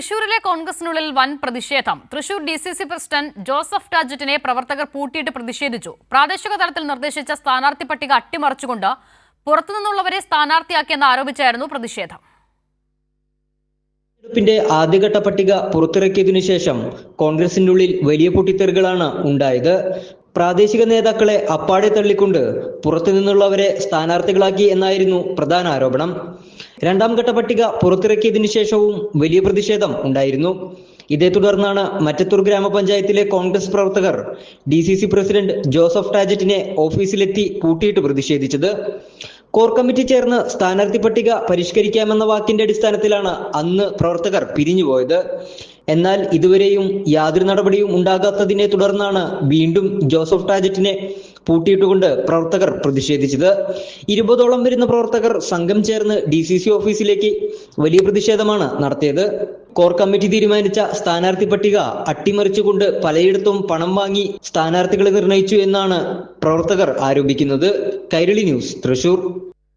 തൃശൂരിലെ കോൺഗ്രസിനുള്ളിൽ വൻ പ്രതിഷേധം. Thrissur D C C president Joseph ടാജറ്റിനെ പ്രവർത്തകർ പൂട്ടിയിട്ട് പ്രതിഷേധിച്ചു. പ്രാദേശിക തലത്തിൽ നിർദ്ദേശിച്ച സ്ഥാനാർത്ഥി പട്ടിക അട്ടിമറിച്ചുകൊണ്ട് പുറത്തുനിന്നുള്ളവരെ സ്ഥാനാർത്ഥിയാക്കിയെന്ന് ആരോപിച്ചായിരുന്നു പ്രതിഷേധം. തെരഞ്ഞെടുപ്പിന്റെ ആദ്യഘട്ട പട്ടിക പുറത്തിറക്കിയതിനു ശേഷം കോൺഗ്രസിന്റെ ഉള്ളിൽ വലിയ പൊട്ടിത്തെറികളാണ് ഉണ്ടായത്. പ്രാദേശിക നേതാക്കളെ അപ്പാടെ തള്ളിക്കൊണ്ട് പുറത്തുനിന്നുള്ളവരെ സ്ഥാനാർത്ഥികളാക്കി എന്നായിരുന്നു പ്രധാന ആരോപണം. രണ്ടാം ഘട്ട പട്ടിക പുറത്തിറക്കിയതിനു ശേഷവും വലിയ പ്രതിഷേധം ഉണ്ടായിരുന്നു. ഇതേ തുടർന്നാണ് മറ്റത്തൂർ ഗ്രാമപഞ്ചായത്തിലെ കോൺഗ്രസ് പ്രവർത്തകർ D C C president Joseph ടാജറ്റിനെ ഓഫീസിലെത്തി കൂട്ടിയിട്ട് പ്രതിഷേധിച്ചത്. കോർ കമ്മിറ്റി ചേർന്ന് സ്ഥാനാർത്ഥി പട്ടിക പരിഷ്കരിക്കാമെന്ന വാക്കിന്റെ അടിസ്ഥാനത്തിലാണ് അന്ന് പ്രവർത്തകർ പിരിഞ്ഞുപോയത്. എന്നാൽ ഇതുവരെയും യാതൊരു നടപടിയും ഉണ്ടാകാത്തതിനെ തുടർന്നാണ് വീണ്ടും ജോസഫ് ടാജറ്റിനെ പൂട്ടിയിട്ടുകൊണ്ട് പ്രവർത്തകർ പ്രതിഷേധിച്ചത്. ഇരുപതോളം വരുന്ന പ്രവർത്തകർ സംഘം ചേർന്ന് ഡി സി സി ഓഫീസിലേക്ക് വലിയ പ്രതിഷേധമാണ് നടത്തിയത്. കോർ കമ്മിറ്റി തീരുമാനിച്ച സ്ഥാനാർത്ഥി പട്ടിക അട്ടിമറിച്ചുകൊണ്ട് പലയിടത്തും പണം വാങ്ങി സ്ഥാനാർത്ഥികളെ നിർണയിച്ചു എന്നാണ് പ്രവർത്തകർ ആരോപിക്കുന്നത്. കൈരളി ന്യൂസ് തൃശൂർ.